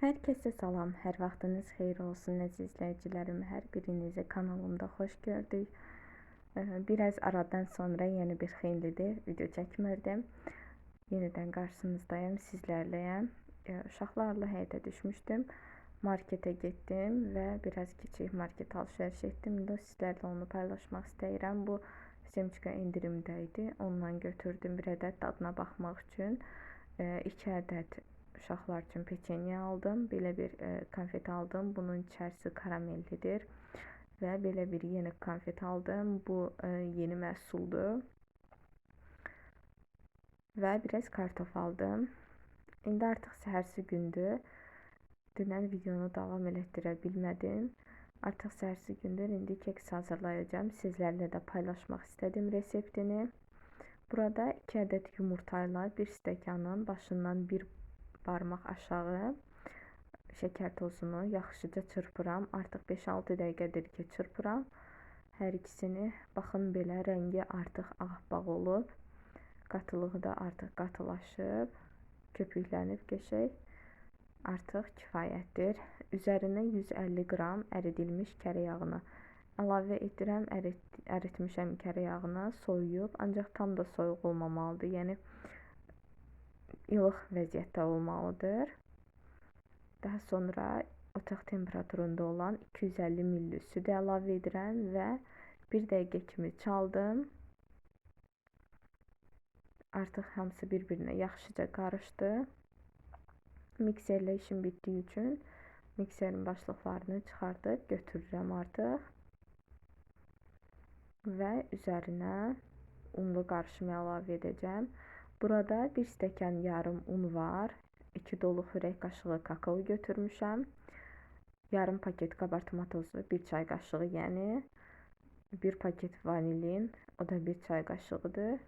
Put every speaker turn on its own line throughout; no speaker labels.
Hər kəsə salam, hər vaxtınız xeyir olsun əziz izləyicilərim. Hər birinizi kanalımda xoş gördük. Biraz aradan sonra yeni bir xeylidir video çəkmirdim. Yenidən qarşınızdayım, sizlərləyəm. Uşaqlarla həyətə düşmüşdüm. Marketə getdim və biraz kiçik market alış-veriş etdim. İndi sizlərlə onu paylaşmaq istəyirəm. Bu Semçika indirimdə idi. Ondan götürdüm bir ədəd dadına baxmaq üçün. 2 ədəd uşaqlar üçün peçenye aldım. Belə bir e, konfet aldım. Bunun içərisi karamellidir. Və belə bir yeni konfet aldım. Bu e, yeni məhsuldur. Və biraz kartof aldım. İndi artıq səhərsi gündür. Dünən videonu davam elətdirə bilmədim. Artıq səhərsi gündür. İndi keks hazırlayacağım. Sizlərlə də paylaşmaq istədim reseptini. Burada 2 ədəd yumurta ilə 1 stəkanın başından bir barmaq aşağı şəkər tozunu yaxşıca çırpıram. Artıq 5-6 dəqiqədir ki, çırpıram. Hər ikisini baxın belə rəngi artıq ağappaq olub. Qatılığı da artıq qatılaşıb, köpüklənib qəşəng. Artıq kifayətdir. Üzərinə 150 qram əridilmiş kərə yağını əlavə edirəm. Ərit əritmişəm kərə yağını, soyuyub, ancaq tam da soyuq olmamalıdır. Yəni ilıq vəziyyətdə olmalıdır. Daha sonra otaq temperaturunda olan 250 ml süd əlavə edirəm və 1 dəqiqə kimi çaldım. Artıq hamısı bir-birinə yaxşıca qarışdı. Mikserlə işim bitdiyi üçün mikserin başlıqlarını çıxardıb götürürəm artıq. Və üzərinə unlu qarışımı əlavə edəcəm. Burada bir stəkan yarım un var. 2 dolu xörək qaşığı kakao götürmüşəm. Yarım paket qabartma tozu, 1 çay qaşığı, yəni 1 paket vanilin, o da 1 çay qaşığıdır.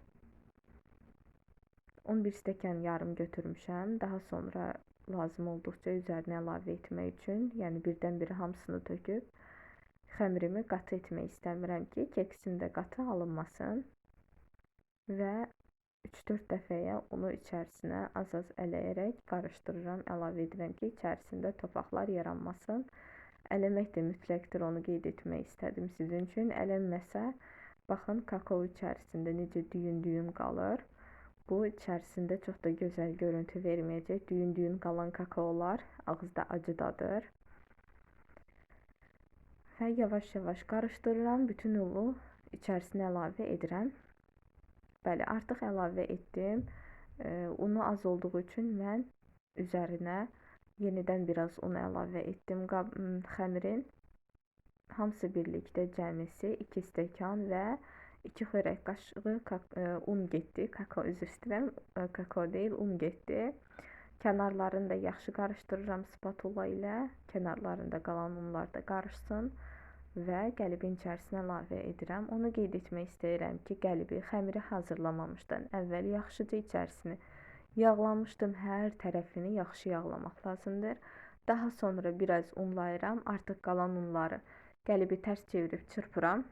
11 stəkan yarım götürmüşəm. Daha sonra lazım olduqca üzərinə əlavə etmək üçün, yəni birdən-birə hamısını töküb xəmirimi qatı etmək istəmirəm ki, keksim də qatı alınmasın. Və 3-4 dəfəyə unu içərisinə az-az ələyərək qarışdırıram, əlavə edirəm ki, içərisində topaqlar yaranmasın. Eləmək də mütləqdir, onu qeyd etmək istədim sizin üçün. Ələnməsə, baxın kakao içərisində necə düyün-düyün qalır. Bu içərisində çox da gözəl görüntü verməyəcək. Düyün-düyün qalan kakaolar ağızda acı dadır. Və yavaş-yavaş qarışdırıram. Bütün unu içərisinə əlavə edirəm. Bəli, artıq əlavə etdim. Unu az olduğu üçün mən üzərinə yenidən biraz un əlavə etdim xəmirin. Hamısı birlikdə cəmisi 2 stəkan və 2 xörək qaşığı un getdi. Kakao üzr istəyirəm, kakao deyil, un getdi. Kənarlarını da yaxşı qarışdırıram spatula ilə. Kənarlarında qalan unlar da qarışsın və qəlibin içərisinə əlavə edirəm. Onu qeyd etmək istəyirəm ki, qəlibi xəmiri hazırlamamışdan əvvəl yaxşıca içərisini yağlamışdım. Hər tərəfini yaxşı yağlamaq lazımdır. Daha sonra biraz unlayıram. Artıq qalan unları qəlibi tərs çevirib çırpıram.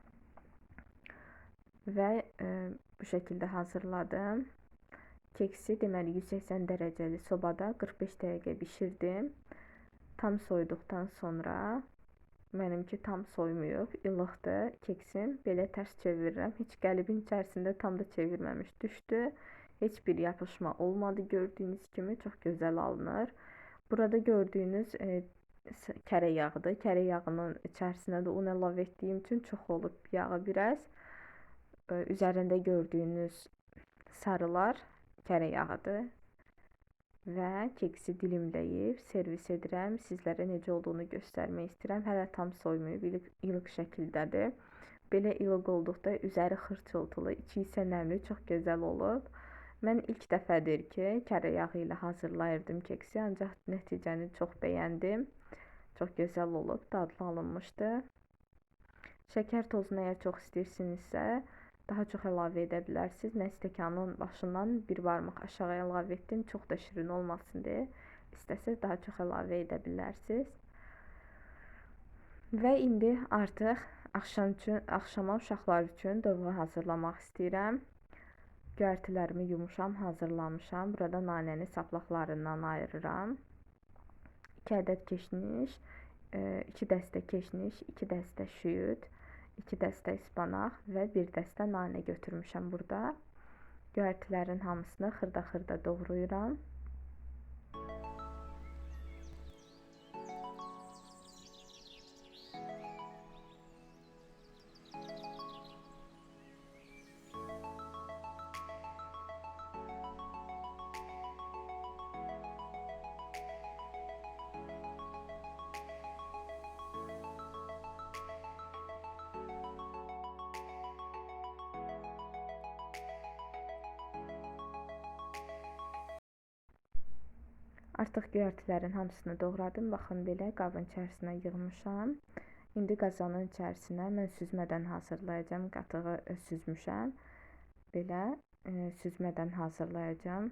Və e, bu şəkildə hazırladım. Keksi deməli 180 dərəcəli sobada 45 dəqiqə bişirdim. Tam soyuduqdan sonra Mənimki tam soymayıb, ilıqdır. Keksim belə tərs çevirirəm. Heç qəlibin içərisində tam da çevirməmiş düşdü. Heç bir yapışma olmadı gördüyünüz kimi. Çox gözəl alınır. Burada gördüyünüz e, kərə yağıdır. Kərə yağının içərisinə də un əlavə etdiyim üçün çox olub yağı biraz. E, üzərində gördüyünüz sarılar kərə yağıdır və keksi dilimləyib servis edirəm. Sizlərə necə olduğunu göstərmək istəyirəm. Hələ tam soymayıb, ilıq, ilıq şəkildədir. Belə ilıq olduqda üzəri xırçıltılı, içi isə nəmli, çox gözəl olub. Mən ilk dəfədir ki, kərə yağı ilə hazırlayırdım keksi, ancaq nəticəni çox bəyəndim. Çox gözəl olub, dadlı alınmışdı. Şəkər tozunu əgər çox istəyirsinizsə, daha çox əlavə edə bilərsiniz. Mən stəkanın başından bir barmaq aşağı əlavə etdim, çox da şirin olmasın deyə. İstəsəz daha çox əlavə edə bilərsiniz. Və indi artıq axşam üçün, axşama uşaqlar üçün dovğa hazırlamaq istəyirəm. Göyərtilərimi yumuşam hazırlamışam. Burada nanəni saplaqlarından ayırıram. 2 ədəd keşniş, 2 dəstə keşniş, 2 dəstə şüyüd, 2 dəstə ispanaq və 1 dəstə nanə götürmüşəm burada. Göyərtilərin hamısını xırda-xırda doğrayıram. Artıq göyərtilərin hamısını doğradım. Baxın belə qabın içərisinə yığmışam. İndi qazanın içərisinə mən süzmədən hazırlayacağam. Qatığı süzmüşəm. Belə e, süzmədən hazırlayacağam.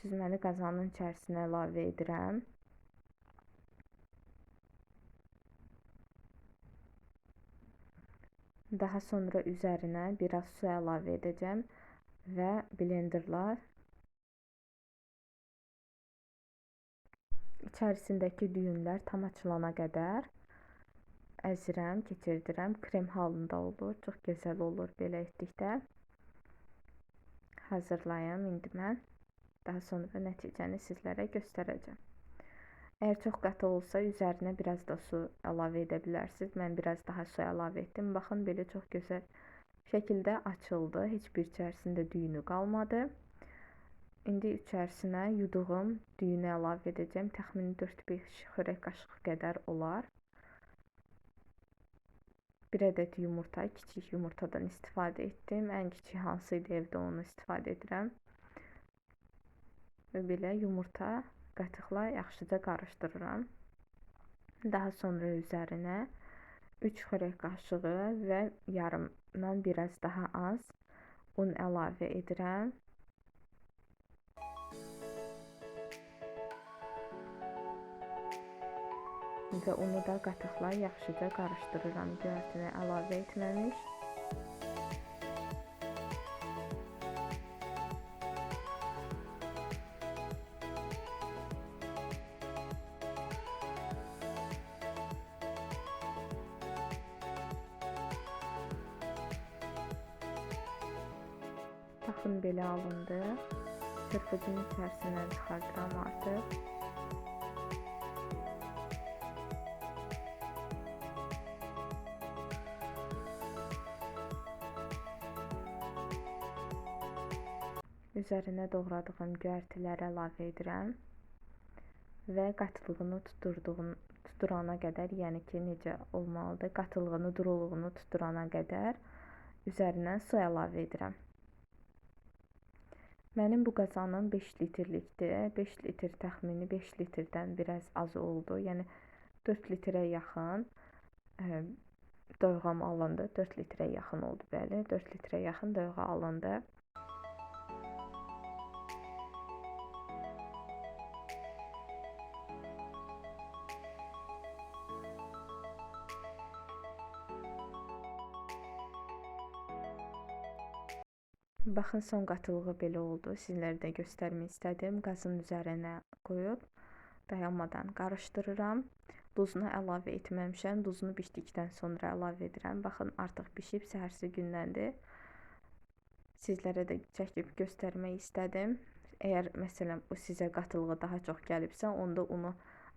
Süzməni qazanın içərisinə əlavə edirəm. Daha sonra üzərinə biraz su əlavə edəcəm və blenderla içərisindəki düyünlər tam açılana qədər əzirəm, keçirdirəm. Krem halında olur. Çox gözəl olur belə etdikdə. Hazırlayım indi mən. Daha sonra nəticəni sizlərə göstərəcəm. Əgər çox qatı olsa, üzərinə biraz da su əlavə edə bilərsiniz. Mən biraz daha su əlavə etdim. Baxın, belə çox gözəl şəkildə açıldı. Heç bir içərisində düyünü qalmadı. İndi içərisinə yuduğum düyünü əlavə edəcəm. Təxmini 4-5 xörək qaşığı qədər olar. 1 ədəd yumurta, kiçik yumurtadan istifadə etdim. Ən kiçik hansı idi evdə onu istifadə edirəm. Və belə yumurta qatıqla yaxşıca qarışdırıram. Daha sonra üzərinə 3 xörək qaşığı və yarımdan biraz daha az un əlavə edirəm. Və unu da qatıqla yaxşıca qarışdırıram göyərtini əlavə etməmiş. Baxın belə alındı. Çırpıcının içərisindən çıxardıram artıq. Üzərinə doğradığım göyərtiləri əlavə edirəm və qatılığını tutturduğum tutturana qədər, yəni ki, necə olmalıdır? Qatılığını, duruluğunu tutturana qədər üzərinə su əlavə edirəm. Mənim bu qazanım 5 litrlikdir. 5 litr təxmini 5 litrdən biraz az oldu. Yəni 4 litrə yaxın ə, doyğam alındı. 4 litrə yaxın oldu bəli. 4 litrə yaxın doyğa alındı. Baxın son qatılığı belə oldu. Sizlərə də göstərmək istədim. Qazın üzərinə qoyub dayanmadan qarışdırıram. Duzunu əlavə etməmişəm. Duzunu bişdikdən sonra əlavə edirəm. Baxın artıq bişib səhərsi gündəndir. Sizlərə də çəkib göstərmək istədim. Əgər məsələn bu sizə qatılığı daha çox gəlibsə, onda unu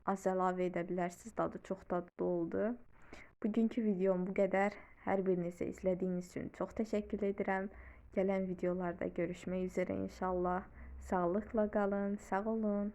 az əlavə edə bilərsiniz. Dadı çox dadlı oldu. Bugünkü videom bu qədər. Hər birinizə izlədiyiniz üçün çox təşəkkür edirəm. Gelen videolarda görüşmek üzere inşallah. Sağlıkla kalın, sağ olun.